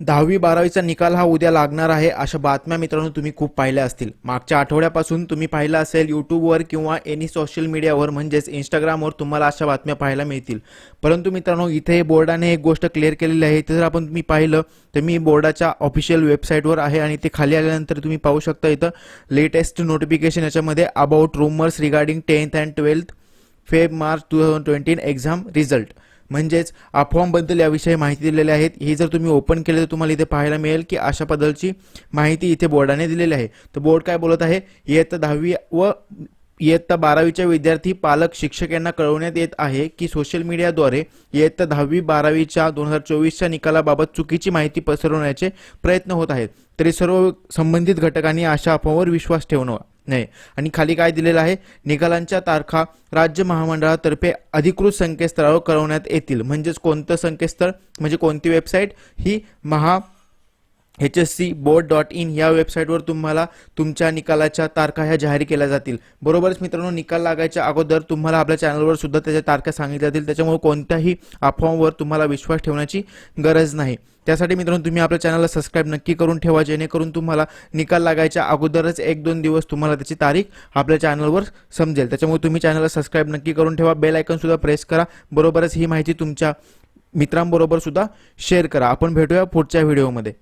दहावी बारावीचा निकाल हा उद्या लागणार आहे अशा बातम्या मित्रांनो तुम्ही खूप पाहिल्या असतील. मागच्या आठवड्यापासून तुम्ही पाहिलं असेल यूट्यूबवर किंवा एनी सोशल मीडियावर म्हणजेच इंस्टाग्रामवर तुम्हाला अशा बातम्या पाहायला मिळतील. परंतु मित्रांनो इथे बोर्डाने एक गोष्ट क्लिअर केलेली आहे. ते जर आपण तुम्ही पाहिलं तर मी बोर्डाच्या ऑफिशियल वेबसाईटवर आहे आणि ते खाली आल्यानंतर तुम्ही पाहू शकता इथं लेटेस्ट नोटिफिकेशन याच्यामध्ये about rumours regarding tenth and twelfth Feb March two thousand twenty exam result म्हणजेच अफवांबद्दल याविषयी माहिती दिलेली आहेत. हे जर तुम्ही ओपन केले तर तुम्हाला इथे पाहायला मिळेल की अशा बद्दलची माहिती इथे बोर्डाने दिलेली आहे. तर बोर्ड काय बोलत आहे? इयत्ता दहावी व इयत्ता बारावीच्या विद्यार्थी पालक शिक्षक यांना कळवण्यात येत आहे की सोशल मीडियाद्वारे इयत्ता दहावी बारावीच्या दोन हजार चोवीसच्या निकालाबाबत चुकीची माहिती पसरवण्याचे प्रयत्न होत आहेत. तरी सर्व संबंधित घटकांनी अशा अफवांवर विश्वास ठेवणं नाही. आणि खाली काय दिलेलं आहे? निकालांच्या तारखा राज्य महामंडळातर्फे अधिकृत संकेतस्थळावर कळवण्यात येतील. म्हणजेच कोणतं संकेतस्थळ? म्हणजे कोणती website he Maha H S C board dot in या वेबसाईटवर तुम्हाला तुमच्या निकालाच्या तारखा ह्या जाहीर केल्या जातील. बरोबरच मित्रांनो निकाल लागायच्या अगोदर तुम्हाला आपल्या चॅनलवर सुद्धा त्याच्या तारखा सांगितल्या जातील. त्याच्यामुळे कोणत्याही अफवांवर तुम्हाला विश्वास ठेवण्याची गरज नाही. त्यासाठी मित्रांनो तुम्ही आपल्या चॅनलला सबस्क्राईब नक्की करून ठेवा जेणेकरून तुम्हाला निकाल लागायच्या अगोदरच एक दोन दिवस तुम्हाला त्याची तारीख आपल्या चॅनलवर समजेल. त्याच्यामुळे तुम्ही चॅनलला सबस्क्राईब नक्की करून ठेवा. बेल आयकनसुद्धा प्रेस करा. बरोबरच ही माहिती तुमच्या मित्रांबरोबर सुद्धा शेअर करा. आपण भेटूया पुढच्या व्हिडिओमध्ये